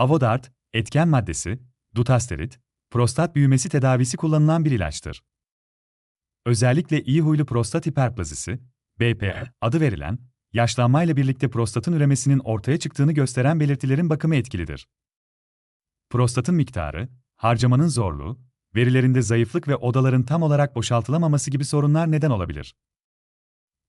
Avodart, etken maddesi, dutasterit, prostat büyümesi tedavisi kullanılan bir ilaçtır. Özellikle iyi huylu prostat hiperplazisi, BP adı verilen, yaşlanmayla birlikte prostatın üremesinin ortaya çıktığını gösteren belirtilerin bakımı etkilidir. Prostatın miktarı, harcamanın zorluğu, verilerinde zayıflık ve odaların tam olarak boşaltılamaması gibi sorunlar neden olabilir.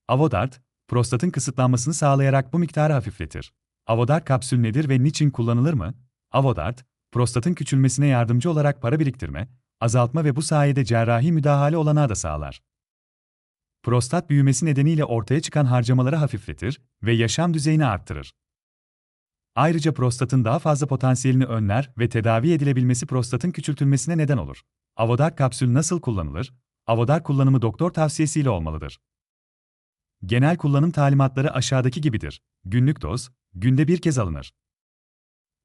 Avodart, prostatın kısıtlanmasını sağlayarak bu miktarı hafifletir. Avodart kapsül nedir ve niçin kullanılır mı? Avodart, prostatın küçülmesine yardımcı olarak para biriktirme, azaltma ve bu sayede cerrahi müdahale olanağı da sağlar. Prostat büyümesi nedeniyle ortaya çıkan harcamaları hafifletir ve yaşam düzeyini arttırır. Ayrıca prostatın daha fazla potansiyelini önler ve tedavi edilebilmesi prostatın küçültülmesine neden olur. Avodart kapsül nasıl kullanılır? Avodart kullanımı doktor tavsiyesiyle olmalıdır. Genel kullanım talimatları aşağıdaki gibidir. Günlük doz, günde bir kez alınır.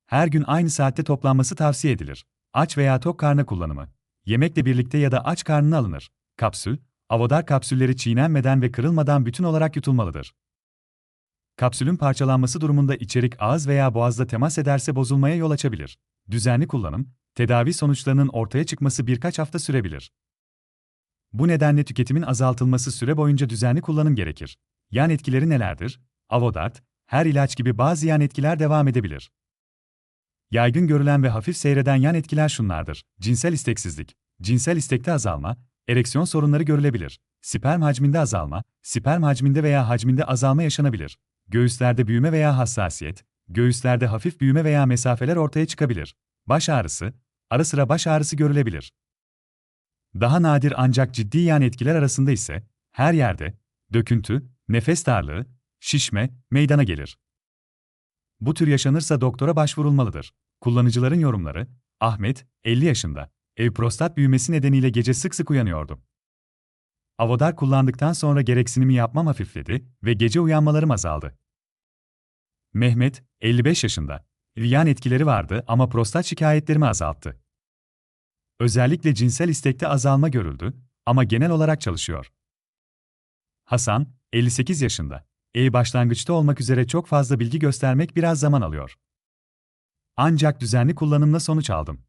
Her gün aynı saatte toplanması tavsiye edilir. Aç veya tok karnı kullanımı. Yemekle birlikte ya da aç karnına alınır. Kapsül, avodar kapsülleri çiğnenmeden ve kırılmadan bütün olarak yutulmalıdır. Kapsülün parçalanması durumunda içerik ağız veya boğazda temas ederse bozulmaya yol açabilir. Düzenli kullanım, tedavi sonuçlarının ortaya çıkması birkaç hafta sürebilir. Bu nedenle tüketimin azaltılması süre boyunca düzenli kullanım gerekir. Yan etkileri nelerdir? Avodart, her ilaç gibi bazı yan etkiler devam edebilir. Yaygın görülen ve hafif seyreden yan etkiler şunlardır. Cinsel isteksizlik, cinsel istekte azalma, ereksiyon sorunları görülebilir. Sperm hacminde azalma, sperm hacminde veya hacminde azalma yaşanabilir. Göğüslerde büyüme veya hassasiyet, göğüslerde hafif büyüme veya mesafeler ortaya çıkabilir. Baş ağrısı, ara sıra baş ağrısı görülebilir. Daha nadir ancak ciddi yan etkiler arasında ise her yerde döküntü, nefes darlığı, şişme meydana gelir. Bu tür yaşanırsa doktora başvurulmalıdır. Kullanıcıların yorumları, Ahmet, 50 yaşında, ev prostat büyümesi nedeniyle gece sık sık uyanıyordum. Avodar kullandıktan sonra gereksinimi yapmam hafifledi ve gece uyanmalarım azaldı. Mehmet, 55 yaşında. Yan etkileri vardı ama prostat şikayetlerimi azalttı. Özellikle cinsel istekte azalma görüldü ama genel olarak çalışıyor. Hasan, 58 yaşında. E başlangıçta olmak üzere çok fazla bilgi göstermek biraz zaman alıyor. Ancak düzenli kullanımla sonuç aldım.